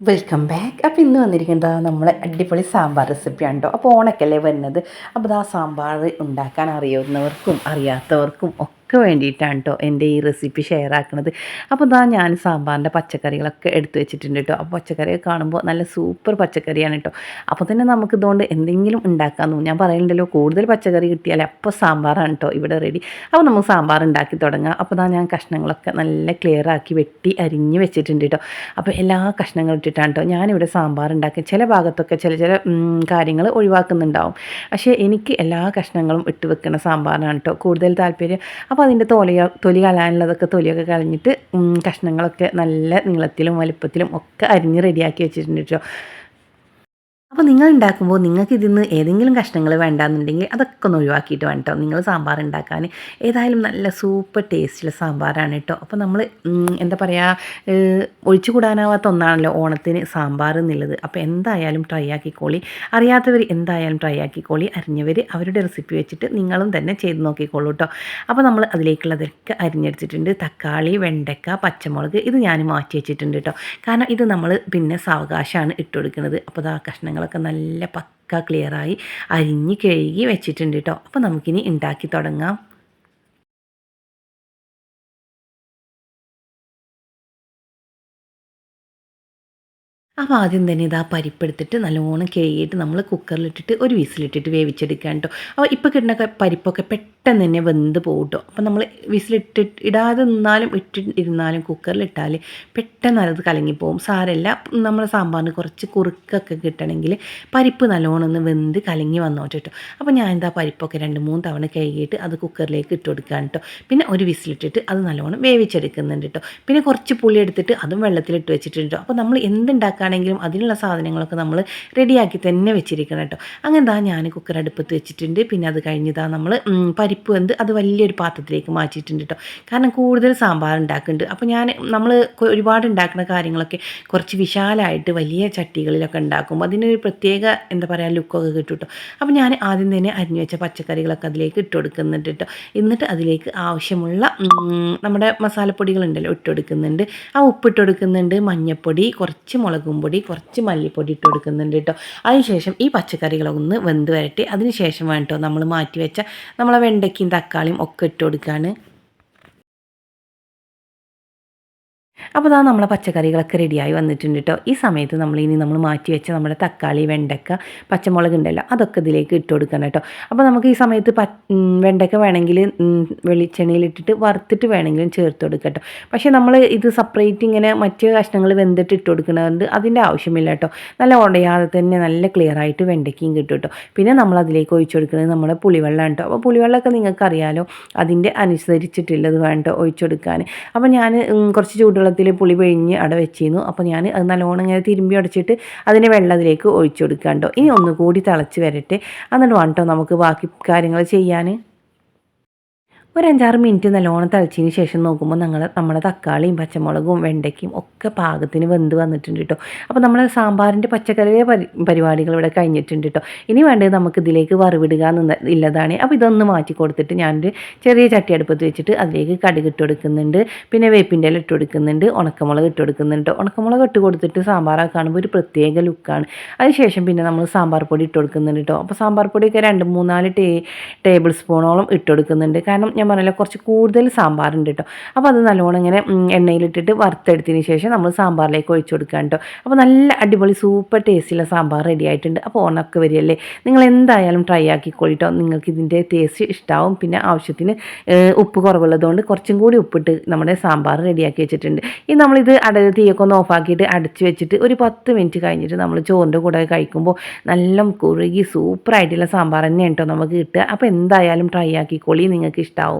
Welcome back അപ്പോൾ ഇന്ന് വന്നിരിക്കുന്നത് നമ്മളെ അടിപൊളി സാമ്പാർ റെസിപ്പിയാണ് അപ്പോൾ ഓണക്കല്ലേ വരുന്നത്? അപ്പോൾ ആ സാമ്പാർ ഉണ്ടാക്കാൻ അറിയുന്നവർക്കും അറിയാത്തവർക്കും ഒക്കെ വേണ്ടിയിട്ടാണ് കേട്ടോ എന്റെ ഈ റെസിപ്പി ഷെയർ ആക്കുന്നത് അപ്പോൾ ഇതാ ഞാൻ സാമ്പാറിന്റെ പച്ചക്കറികളൊക്കെ എടുത്തു വെച്ചിട്ടുണ്ട് കേട്ടോ അപ്പോൾ പച്ചക്കറിയൊക്കെ കാണുമ്പോൾ നല്ല സൂപ്പർ പച്ചക്കറിയാണ് കേട്ടോ അപ്പോൾ തന്നെ നമുക്ക് ഇതുകൊണ്ട് എന്തെങ്കിലും ഉണ്ടാക്കാൻ തോന്നും ഞാൻ പറയുന്നുണ്ടല്ലോ കൂടുതൽ പച്ചക്കറി കിട്ടിയാൽ അപ്പോൾ സാമ്പാറാണ് കേട്ടോ ഇവിടെ റെഡി അപ്പോൾ നമുക്ക് സാമ്പാർ ഉണ്ടാക്കി തുടങ്ങാം. അപ്പോൾ ഇതാ ഞാൻ കഷ്ണങ്ങളൊക്കെ നല്ല ക്ലിയർ ആക്കി വെട്ടി അരിഞ്ഞ് വെച്ചിട്ടുണ്ട് കേട്ടോ അപ്പോൾ എല്ലാ കഷ്ണങ്ങളും ഇട്ടിട്ടാണ് കേട്ടോ ഞാനിവിടെ സാമ്പാർ ഉണ്ടാക്കി. ചില ഭാഗത്തൊക്കെ ചില ചില കാര്യങ്ങൾ ഒഴിവാക്കുന്നുണ്ടാവും. പക്ഷേ എനിക്ക് എല്ലാ കഷ്ണങ്ങളും ഇട്ട് വെക്കുന്ന സാമ്പാറാണ് കേട്ടോ കൂടുതൽ താല്പര്യം. അപ്പോൾ അതിന്റെ തൊലി തൊലി കളയാനുള്ളതൊക്കെ തൊലിയൊക്കെ കളഞ്ഞിട്ട് കഷ്ണങ്ങളൊക്കെ നല്ല നീളത്തിലും വലുപ്പത്തിലും ഒക്കെ അരിഞ്ഞ് റെഡിയാക്കി വെച്ചിട്ടുണ്ട് കേട്ടോ അപ്പോൾ നിങ്ങൾ ഉണ്ടാക്കുമ്പോൾ നിങ്ങൾക്ക് ഇതിൽ നിന്ന് ഏതെങ്കിലും കഷ്ണങ്ങൾ വേണ്ടാന്നുണ്ടെങ്കിൽ അതൊക്കെ ഒന്ന് ഒഴിവാക്കിയിട്ട് വേണം നിങ്ങൾ സാമ്പാർ ഉണ്ടാക്കാൻ. ഏതായാലും നല്ല സൂപ്പർ ടേസ്റ്റുള്ള സാമ്പാറാണ് കേട്ടോ അപ്പോൾ നമ്മൾ എന്താ പറയുക ഒഴിച്ചു കൂടാനാവാത്ത ഒന്നാണല്ലോ ഓണത്തിന് സാമ്പാർ എന്നുള്ളത്. അപ്പോൾ എന്തായാലും ട്രൈ ആക്കിക്കോളി. അറിയാത്തവർ എന്തായാലും ട്രൈ ആക്കിക്കോളി. അറിഞ്ഞവർ അവരുടെ റെസിപ്പി വെച്ചിട്ട് നിങ്ങളും തന്നെ ചെയ്ത് നോക്കിക്കോളൂ കേട്ടോ അപ്പോൾ നമ്മൾ അതിലേക്കുള്ളതൊക്കെ അരിഞ്ഞെടുത്തിട്ടുണ്ട്. തക്കാളി വെണ്ടക്ക പച്ചമുളക് ഇത് ഞാൻ മാറ്റി വെച്ചിട്ടുണ്ട് കേട്ടോ കാരണം ഇത് നമ്മൾ പിന്നെ സാവകാശമാണ് ഇട്ടുകൊടുക്കുന്നത് അപ്പോൾ ആ കഷ്ണങ്ങൾ ഭാഗങ്ങളൊക്കെ നല്ല പക്ക ക്ലിയറായി അരിഞ്ഞ് കഴുകി വെച്ചിട്ടുണ്ട് കേട്ടോ അപ്പോൾ നമുക്കിനി ഉണ്ടാക്കി തുടങ്ങാം. അപ്പോൾ ആദ്യം തന്നെ ഇത് ആ പരിപ്പെടുത്തിട്ട് നല്ലോണം കഴുകിയിട്ട് നമ്മൾ കുക്കറിലിട്ടിട്ട് ഒരു വിസിലിട്ടിട്ട് വേവിച്ചെടുക്കാൻ കേട്ടോ. അപ്പോൾ ഇപ്പോൾ കിട്ടുന്ന പരിപ്പൊക്കെ പെട്ടെന്ന് തന്നെ വെന്ത് പോകും കേട്ടോ അപ്പോൾ നമ്മൾ വിസിലിട്ട് ഇടാതെ നിന്നാലും ഇട്ടി ഇരുന്നാലും കുക്കറിലിട്ടാൽ പെട്ടെന്ന് അത് കലങ്ങിപ്പോവും. സാരല്ല നമ്മുടെ സാമ്പാറിന് കുറച്ച് കുറുക്കൊക്കെ കിട്ടണമെങ്കിൽ പരിപ്പ് നല്ലോണം ഒന്ന് വെന്ത് കലങ്ങി വന്നോട്ടെ കേട്ടോ അപ്പോൾ ഞാൻ എന്താ പരിപ്പൊക്കെ രണ്ട് മൂന്ന് തവണ കഴുകിയിട്ട് അത് കുക്കറിലേക്ക് ഇട്ട് കൊടുക്കാൻ കേട്ടോ പിന്നെ ഒരു വിസിലിട്ടിട്ട് അത് നല്ലോണം വേവിച്ചെടുക്കുന്നുണ്ട് കേട്ടോ പിന്നെ കുറച്ച് പുളി എടുത്തിട്ട് അതും വെള്ളത്തിലിട്ട് വെച്ചിട്ടുണ്ട് അപ്പോൾ നമ്മൾ എന്തുണ്ടാക്കാൻ ആണെങ്കിലും അതിനുള്ള സാധനങ്ങളൊക്കെ നമ്മൾ റെഡിയാക്കി തന്നെ വെച്ചിരിക്കണം കേട്ടോ. അങ്ങനെ താ ഞാൻ കുക്കർ അടുപ്പത്ത് വെച്ചിട്ടുണ്ട്. പിന്നെ അത് കഴിഞ്ഞതാ നമ്മൾ പരിപ്പ് വെന്ത് അത് വലിയൊരു പാത്രത്തിലേക്ക് മാറ്റിയിട്ടുണ്ട് കേട്ടോ. കാരണം കൂടുതൽ സാമ്പാർ ഉണ്ടാക്കുന്നുണ്ട്. അപ്പോൾ ഞാൻ നമ്മൾ ഒരുപാട് ഉണ്ടാക്കുന്ന കാര്യങ്ങളൊക്കെ കുറച്ച് വിശാലമായിട്ട് വലിയ ചട്ടികളിലൊക്കെ ഉണ്ടാക്കുമ്പോൾ അതിനൊരു പ്രത്യേക എന്താ പറയുക ലുക്കൊക്കെ കിട്ടും കേട്ടോ. അപ്പോൾ ഞാൻ ആദ്യം തന്നെ അരിഞ്ഞു വെച്ച പച്ചക്കറികളൊക്കെ അതിലേക്ക് ഇട്ട് കൊടുക്കുന്നുണ്ട് കേട്ടോ. എന്നിട്ട് അതിലേക്ക് ആവശ്യമുള്ള നമ്മുടെ മസാലപ്പൊടികളുണ്ടല്ലോ ഇട്ട് കൊടുക്കുന്നുണ്ട്. ആ ഉപ്പിട്ട് കൊടുക്കുന്നുണ്ട് മഞ്ഞൾപ്പൊടി കുറച്ച് മുളകും പൊടി കുറച്ച് മല്ലിപ്പൊടി ഇട്ട് കൊടുക്കുന്നുണ്ട് കേട്ടോ. അതിനുശേഷം ഈ പച്ചക്കറികളൊന്ന് വെന്ത് വരട്ടെ. അതിനുശേഷം വേണ്ടോ നമ്മൾ മാറ്റി വെച്ച നമ്മളെ വെണ്ടയ്ക്കയും തക്കാളിയും ഒക്കെ ഇട്ട് കൊടുക്കുകയാണ് അപ്പോൾ അതാ നമ്മളെ പച്ചക്കറികളൊക്കെ റെഡിയായി വന്നിട്ടുണ്ട് കേട്ടോ ഈ സമയത്ത് നമ്മൾ ഇനി നമ്മൾ മാറ്റി വെച്ച നമ്മുടെ തക്കാളി വെണ്ടക്ക പച്ചമുളക് ഉണ്ടല്ലോ അതൊക്കെ ഇതിലേക്ക് ഇട്ട് കൊടുക്കണം കേട്ടോ അപ്പോൾ നമുക്ക് ഈ സമയത്ത് പ വെണ്ടക്ക വേണമെങ്കിൽ വെളിച്ചെണ്ണയിലിട്ടിട്ട് വറുത്തിട്ട് വേണമെങ്കിലും ചേർത്ത് കൊടുക്കുക കേട്ടോ പക്ഷേ നമ്മൾ ഇത് സെപ്പറേറ്റ് ഇങ്ങനെ മറ്റ് കഷ്ണങ്ങൾ വെന്തിട്ട് ഇട്ട് കൊടുക്കുന്നതുകൊണ്ട് അതിന്റെ ആവശ്യമില്ല കേട്ടോ നല്ല ഉടയാതെ തന്നെ നല്ല ക്ലിയർ ആയിട്ട് വെണ്ടയ്ക്കയും കിട്ടും കേട്ടോ പിന്നെ നമ്മൾ അതിലേക്ക് ഒഴിച്ചു കൊടുക്കുന്നത് നമ്മുടെ പുളിവെള്ളം കേട്ടോ അപ്പോൾ പുളിവെള്ളമൊക്കെ നിങ്ങൾക്ക് അറിയാലോ അതിന്റെ അനുസരിച്ചിട്ടുള്ളത് വേണ്ട ഒഴിച്ചു കൊടുക്കാൻ. അപ്പോൾ ഞാൻ കുറച്ച് ചൂടുവെള്ളത്തിൽ പുളി പിഴിഞ്ഞ് അവിടെ വെച്ചിരുന്നു. അപ്പോൾ ഞാൻ അത് നല്ലോണം ഇങ്ങനെ തിരുമ്പി അടച്ചിട്ട് അതിനെ വെള്ളത്തിലേക്ക് ഒഴിച്ചു കൊടുക്കാണ്ടോ. ഇനി ഒന്നുകൂടി തിളച്ച് വരട്ടെ. എന്നിട്ട് വേണ്ടോ നമുക്ക് ബാക്കി കാര്യങ്ങൾ ചെയ്യാൻ ഒരു അഞ്ചാറ് മിനിറ്റ് നല്ലോണം തിളച്ചതിന് ശേഷം നോക്കുമ്പോൾ ഞങ്ങൾ നമ്മുടെ തക്കാളിയും പച്ചമുളകും വെണ്ടയ്ക്കും ഒക്കെ പാകത്തിന് വെന്ത് വന്നിട്ടുണ്ട് കേട്ടോ. അപ്പോൾ നമ്മൾ സാമ്പാറിന്റെ പച്ചക്കറിയുടെ പരിപാടികൾ ഇവിടെ കഴിഞ്ഞിട്ടുണ്ട് കേട്ടോ. ഇനി വേണ്ടത് നമുക്ക് ഇതിലേക്ക് വറുവിടുക എന്ന് ഇല്ലതാണ്. അപ്പോൾ ഇതൊന്ന് മാറ്റി കൊടുത്തിട്ട് ഞാനൊരു ചെറിയ ചട്ടി അടുപ്പത്ത് വെച്ചിട്ട് അതിലേക്ക് കടുക് ഇട്ട് കൊടുക്കുന്നുണ്ട്. പിന്നെ വേപ്പിന്റെ ഇല ഇട്ട് കൊടുക്കുന്നുണ്ട്. ഉണക്കമുളക് ഇട്ട് കൊടുക്കുന്നുണ്ട് ഉണക്കമുളക് ഇട്ട് കൊടുത്തിട്ട് സാമ്പാറൊക്കെ കാണുമ്പോൾ ഒരു പ്രത്യേക ലുക്കാണ്. അതിനുശേഷം പിന്നെ നമ്മൾ സാമ്പാർ പൊടി ഇട്ട് കൊടുക്കുന്നുണ്ട് കേട്ടോ. അപ്പോൾ സാമ്പാർ പൊടിയൊക്കെ രണ്ട് മൂന്നാൽ ടേ ടേബിൾ സ്പൂണോളം ഇട്ട് കൊടുക്കുന്നുണ്ട്. കാരണം ഞാൻ പറഞ്ഞല്ലോ കുറച്ച് കൂടുതൽ സാമ്പാറുണ്ട് കേട്ടോ അപ്പോൾ അത് നല്ലോണം ഇങ്ങനെ എണ്ണയിലിട്ടിട്ട് വറുത്തെടുത്തതിന് ശേഷം നമ്മൾ സാമ്പാറിലേക്ക് ഒഴിച്ചു കൊടുക്കുക കേട്ടോ അപ്പോൾ നല്ല അടിപൊളി സൂപ്പർ ടേസ്റ്റുള്ള സാമ്പാർ റെഡി ആയിട്ടുണ്ട്. അപ്പോൾ ഓണമൊക്കെ വരികയല്ലേ? നിങ്ങൾ എന്തായാലും ട്രൈ ആക്കിക്കോളിട്ടോ നിങ്ങൾക്ക് ഇതിന്റെ ടേസ്റ്റ് ഇഷ്ടമാവും പിന്നെ ആവശ്യത്തിന് ഉപ്പ് കുറവുള്ളതുകൊണ്ട് കുറച്ചും കൂടി ഉപ്പിട്ട് നമ്മുടെ സാമ്പാർ റെഡിയാക്കി വെച്ചിട്ടുണ്ട്. ഇനി നമ്മളിത് അട തീയൊക്കെ ഒന്ന് ഓഫാക്കിയിട്ട് അടച്ച് വെച്ചിട്ട് ഒരു പത്ത് മിനിറ്റ് കഴിഞ്ഞിട്ട് നമ്മൾ ചോറിന്റെ കൂടെ കഴിക്കുമ്പോൾ നല്ല കുറുകി സൂപ്പറായിട്ടുള്ള സാമ്പാർ തന്നെയാണ് കേട്ടോ നമുക്ക് കിട്ടുക. അപ്പോൾ എന്തായാലും ട്രൈ ആക്കിക്കോളി. നിങ്ങൾക്ക് ഇഷ്ടമാവും